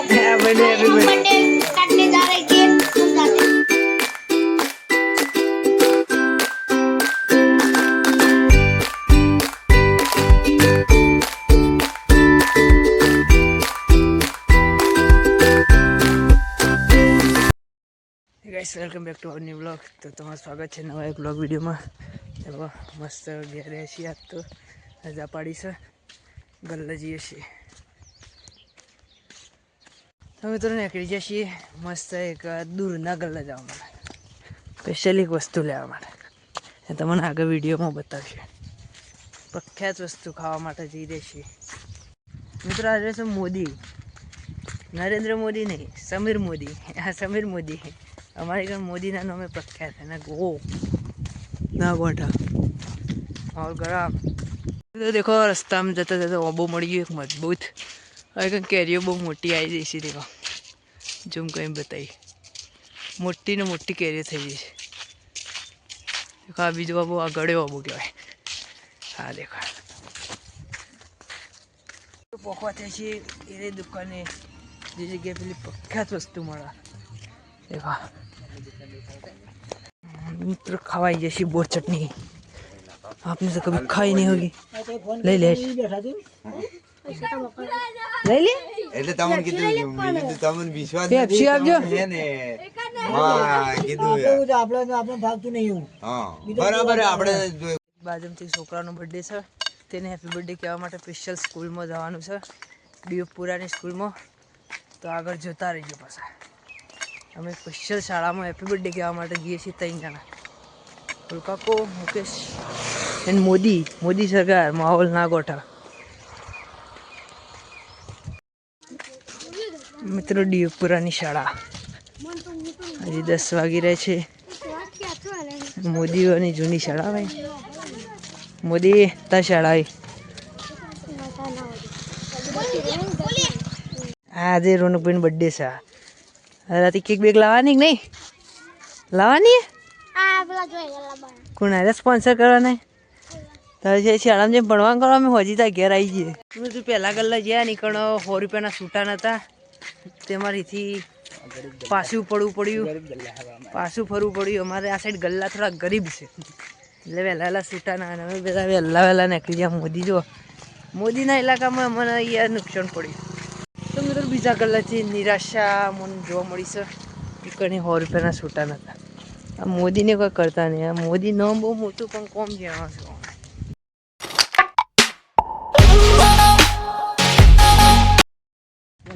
back. Have a day, everybody. Guys welcome back to our new blog તો તમારું સ્વાગત છે નવા એક બ્લોગ વિડીયોમાં ચાલો મસ્ત ઘેરે છીએ આજ તો રજા પાડી છે ગલ્લા જઈએ છીએ તો મિત્રોને નીકળી જશે મસ્ત એક દૂરના ગલ્લા જવા માટે. સ્પેશિયલ એક વસ્તુ લેવા માટે. એ તમને આગળ વિડીયોમાં બતાવશે. પ્રખ્યાત વસ્તુ ખાવા માટે જઈ રહેશે મિત્રો આજે છે મોદી? નરેન્દ્ર મોદી નહીં, સમીર મોદી. હા, સમીર મોદી. અમારી ઘર મોદીના નામે પ્રખ્યાત છે. ને ગો. ના બોટા. और ગરમ. દેખો, રસ્તામાં જતા જતા ઓબો મળી ગયો એક મજબૂત. હવે કેરીઓ બહુ મોટી આવી જઈ છે દેખો જૂમ કરીને બતાવી મોટી ને મોટી કેરીઓ થઈ ગઈ છે દેખો આ બીજો બાબુ આ ગળ્યો બાબુ કહેવાય હા દેખો પોખવા થાય છે એ દુકાને જે જગ્યાએ પેલી પ્રખ્યાત વસ્તુ મળે દેખો મિત્ર ખવાઈ જશે બોર ચટણી આપને તો કભી ખાઈ નહીં હોગી લઈ લે ले એટલે તમને કીધું મેં કીધું તમને વિશ્વાસ પેપ્સી આપજો. ને હા કીધું યાર. હા બરાબર આપણે જો- છોકરાનો બર્થડે છે. તેને હેપી બર્થડે કહેવા માટે સ્પેશિયલ સ્કૂલમાં જવાનું છે. ડીઓપુરાની સ્કૂલમાં. તો આગળ જોતા રહીજો પાછા. અમે સ્પેશિયલ શાળામાં હેપી બર્થડે કહેવા માટે જઈએ છીએ ત્રણ જણા. કાકો મુકેશ એન્ડ મોદી. મોદી સરકાર માહોલ ના ગોઠા મિત્રો ડીઓપુરાની શાળા. હજી દસ વાગી રહે છે. મોદીઓની જૂની શાળા ભાઈ. મોદી તા શાળા આજે રોનકભાઈ બર્થડે છે. રાતે કેક બેક લાવવાની કે નહીં? લાવવાની. કોણ આરે સ્પોન્સર કરવાના? તારે છે શાળામાં જેમ ભણવા કરવા, અમે હજી તા ઘેર આવી જઈએ. તું પહેલાં ગલ્લા જ્યાં નીકળો, સો રૂપિયાના છૂટા નહોતા તેમાંથી પાછું પડવું પડ્યું. પાછું ફરવું પડ્યું. અમારે આ સાઈડ ગલ્લા થોડા ગરીબ છે. એટલે વહેલા વહેલા છૂટાના અને અમે બધા વહેલા વહેલા નીકળી ગયા. મોદી જો મોદીના ઇલાકામાં અમને અહીંયા નુકસાન પડ્યું. તો મિત્રો બીજા ગલ્લાથી નિરાશા મને જોવા મળી છે. કે કણી સો રૂપિયાના છૂટા નહોતા આ મોદીને કોઈ કરતા નહીં. આ મોદી ન બહુ મોટું પણ કોમ છે.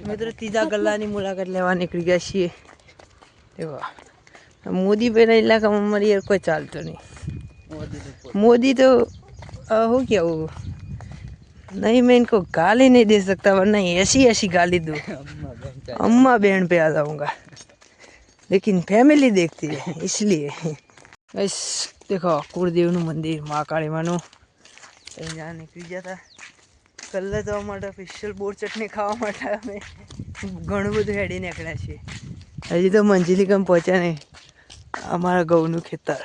મિત્રો, ત્રીજા ગલ્લાની મુલાકાત લેવા નીકળી ગયા છીએ. એવા. મોદીભાઈના ઇલાકામાં મારી યાર કોઈ ચાલતો નહીં. મોદી તો શું કેવું? નહીં, મેં ઇનકો ગાલી નહીં દે શકતા वरना ऐसी એસી गाली दूँ अम्मा बहन पे आ જાઉંગા લેકિન ફેમિલી દેખતી है બસ દેખો, કુળદેવનું મંદિર મા કાળીમાનું ત્યાં નીકળી ગયા હતા કલ્લે જવા માટે સ્પેશિયલ બોર ચટણી ખાવા માટે અમે ઘણું બધું હેડી નીકળ્યા છીએ. હજી તો મંજિલી કમ પહોંચ્યા નહીં. અમારા ઘઉંનું ખેતર.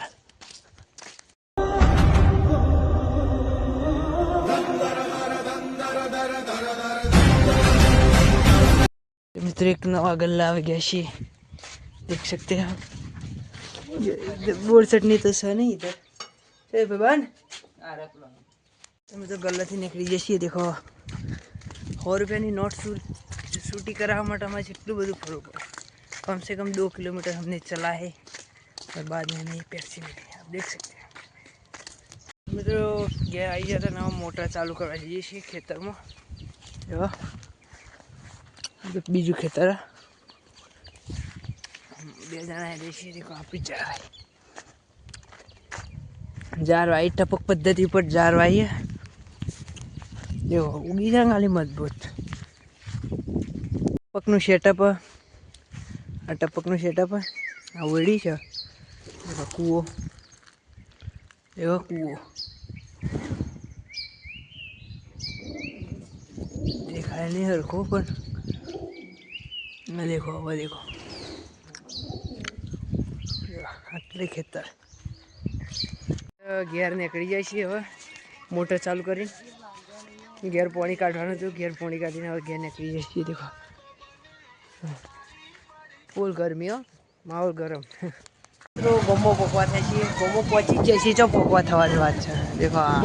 મિત્રો, એક નવા ગલ્લા આવી ગયા છીએ. દેખ શકતે બોર ચટણી તો છે નહીં ઇધર ભગવાન. આ રખ તમે તો ગલ્લાથી નીકળી જઈએ દેખો સો રૂપિયાની નોટ શૂટી કરાવવા માટે અમારે જેટલું બધું ફરવું પડે कम से कम दो किलोमीटर हमने चला है और बाद में हमें टैक्सी मिली आप देख सकते हैं મિત્રો ગયા આવી ગયા હતા નવા મોટર ચાલુ કરવા જઈએ છીએ ખેતરમાં જો બીજું ખેતર બે જણા એ છીએ દેખો આપી જાર જાર વાઈ ટપક પદ્ધતિ પર જાર વાઈએ જો ઉગી જાય ખાલી મજબૂત. ટપકનું સેટઅપ આ ટપકનું સેટઅપ આ વળી છે. એવા કૂવો. એવા કૂવો. દેખાય નહીં હરખો, પણ દેખો હવે દેખો. આટલે ખેતર. ઘેર નીકળી જાય છે હવે. મોટર ચાલુ કરીને ઘેર પોણી કાઢવાનું હતું, ઘેર પોણી કાઢીને હવે ઘેર નીકળી જઈએ, દેખો. ફૂલ ગરમી, હો. માહોલ ગરમ. તો ગમો પકવા થાય છે, ગમો પહોંચી જાય છે ચો પકવા થવાની વાત છે. દેખો આ.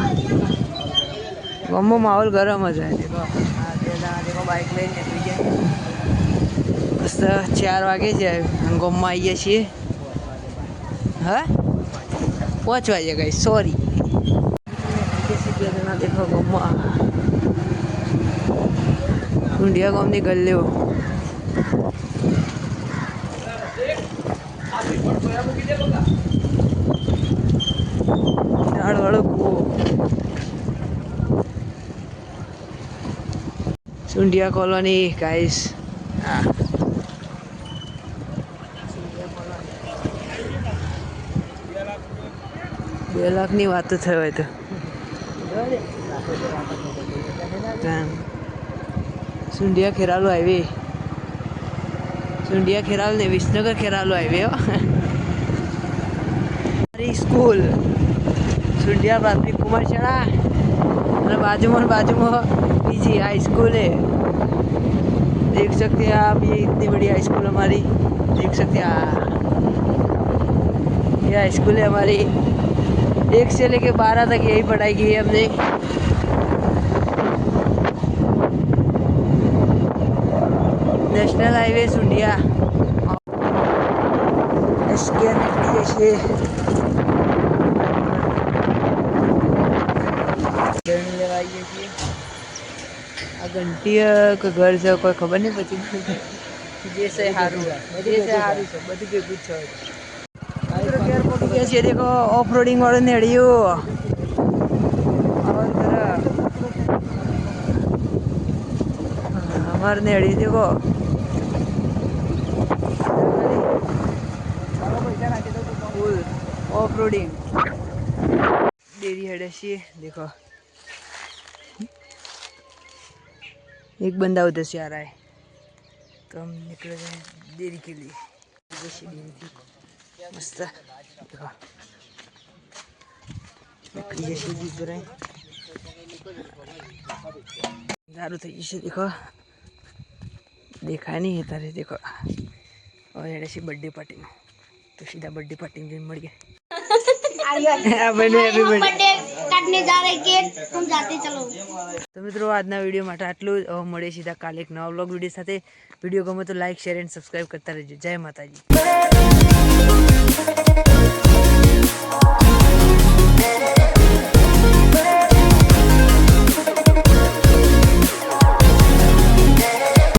ગમો માહોલ ગરમ જ હોય, દેખો. દેખો બાઇક લઈને નીકળી જાય મસ્ત ચાર વાગે છે ગમમાં આવીએ છીએ. હા? પાંચ વાગે સોરી દેખો ગમમાં ઊંડિયા ગામની ગલ્લીઓ ઝાડવાળો કૂવો સુંઢિયા કોલોની ગાઈસ હા બે લાખની વાતો થઈ હોય તો જામ. સુંઢિયા ખેરાલુ હાઈવે સુંઢિયા ખેરાલુ ને વિસનગર ખેરાલુ હાઈવે હો મારી સ્કૂલ સુંઢિયા પ્રાથમિક કુમાર શાળા અને બાજુમાં ને બાજુમાં બીજી हाई स्कूल है देख सकते हैं आप ये इतनी बड़ी हाई स्कूल हमारी देख सकते हैं हाँ। ये हाई स्कूल है हमारी एक से लेके बारह तक यही पढ़ाई की है हमने નેશનલ હાઈવે સુંઢિયા એસકેન છીએ આવીએ છીએ આ ઘંટી ઘર છે કોઈ ખબર નહીં પછી જે છે સારું જે છે સારું છે બધું ભેગું જ છે ઓફ રોડિંગ વાળું નેડ્યું અમાર નેડી દેખો full off roading dairy head ऐसी है देखो एक बंदा उधर से आ रहा है तो हम निकल रहे हैं डेरी के लिए जैसी डेरी थी मस्त है। देखो लकड़ी जैसी चीज रहे दारू થઈ ગઈ છે દેખો દેખાય નહીં અત્યારે દેખો. હવે એટલે છે બર્થડે પાર્ટી તો સીધા બર્થડે પાર્ટી જઈને મળીએ. તો મિત્રો આજના વીડિયો માટે આટલું જ. મળીએ સીધા કાલે એક નવા વ્લોગ વીડિયો સાથે. વીડિયો ગમે તો લાઈક શેર એન્ડ સબસ્ક્રાઈબ કરતા રહેજો. જય માતાજી.